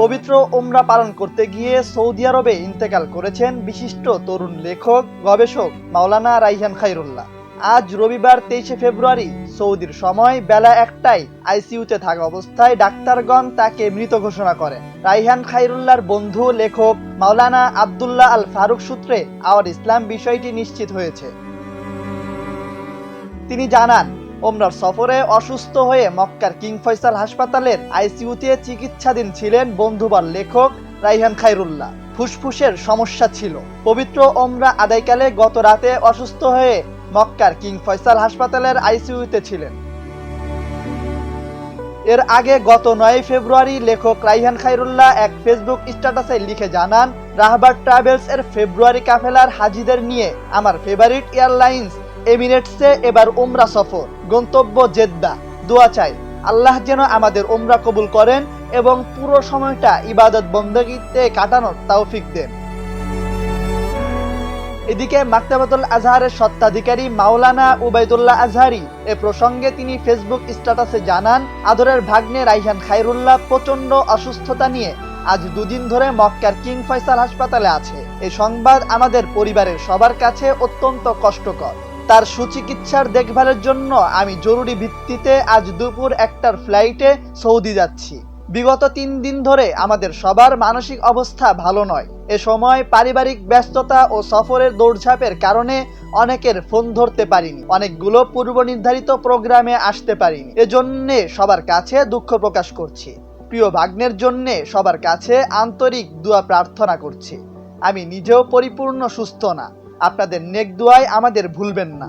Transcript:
পবিত্র ওমরা পালন করতে গিয়ে সৌদি আরবে ইন্তেকাল করেছেন বিশিষ্ট তরুণ লেখক, গবেষক মাওলানা রাইহান খাইরুল্লাহ আজ রবিবার তেইশে ফেব্রুয়ারি, সৌদির সময় বেলা একটায় আইসিইউতে থাকা অবস্থায় ডাক্তারগণ তাকে মৃত ঘোষণা করেন। রাইহান খাইরুল্লাহর বন্ধু, লেখক মাওলানা আবদুল্লাহ আল ফারুক সূত্রে আওয়ার ইসলাম বিষয়টি নিশ্চিত হয়েছে। তিনি জানান ওমরার সফরে অসুস্থ হয়ে মক্কার কিং ফয়সাল হাসপাতালের আইসিইউতে চিকিৎসাধীন ছিলেন বন্ধুবার লেখক রাইহান খাইরুল্লাহ ফুসফুসের সমস্যা ছিল। পবিত্র ওমরা আদায়কালে গত রাতে অসুস্থ হয়ে মক্কার কিং ফয়সাল হাসপাতালের আইসিইউতে ছিলেন। এর আগে গত নয় ফেব্রুয়ারি লেখক রাইহান খাইরুল্লাহ এক ফেসবুক স্ট্যাটাসে লিখে জানান, রাহবার ট্রাভেলস এর ফেব্রুয়ারি কাফেলার হাজিদের নিয়ে আমার ফেভারিট এয়ারলাইন্স এমিরেটসে এবার উমরা সফর, গন্তব্য জেদ্দা। দোয়া চাই, আল্লাহ যেন আমাদের উমরা কবুল করেন এবং পুরো সময়টা ইবাদত বন্দগীতে কাটানোর তৌফিক দেন। এদিকে মাক্তাবাতুল আজহারের সত্ত্বাধিকারী মাওলানা উবাইদুল্লাহ আজহারি এ প্রসঙ্গে তিনি ফেসবুক স্ট্যাটাসে জানান, আদরের ভাগ্নে রাইহান খাইরুল্লাহ প্রচণ্ড অসুস্থতা নিয়ে আজ দুদিন ধরে মক্কার কিং ফয়সাল হাসপাতালে আছে। এই সংবাদ আমাদের পরিবারের সবার কাছে অত্যন্ত কষ্টকর। তার সুচিকিৎসার দেখভালের জন্য আমি জরুরি ভিত্তিতে আজ দুপুর একটার ফ্লাইটে সৌদি যাচ্ছি। বিগত তিন দিন ধরে আমাদের সবার মানসিক অবস্থা ভালো নয়। এ সময় পারিবারিক ব্যস্ততা ও সফরের দৌড়ঝাঁপের কারণে অনেকের ফোন ধরতে পারিনি। অনেকগুলো পূর্ব নির্ধারিত প্রোগ্রামে আসতে পারিনি। এজন্যে সবার কাছে দুঃখ প্রকাশ করছি। প্রিয় ভাগ্নের জন্যে সবার কাছে আন্তরিক দোয়া প্রার্থনা করছি। আমি নিজেও পরিপূর্ণ সুস্থ না। আপনাদের নেক দোয়ায় আমাদের ভুলবেন না।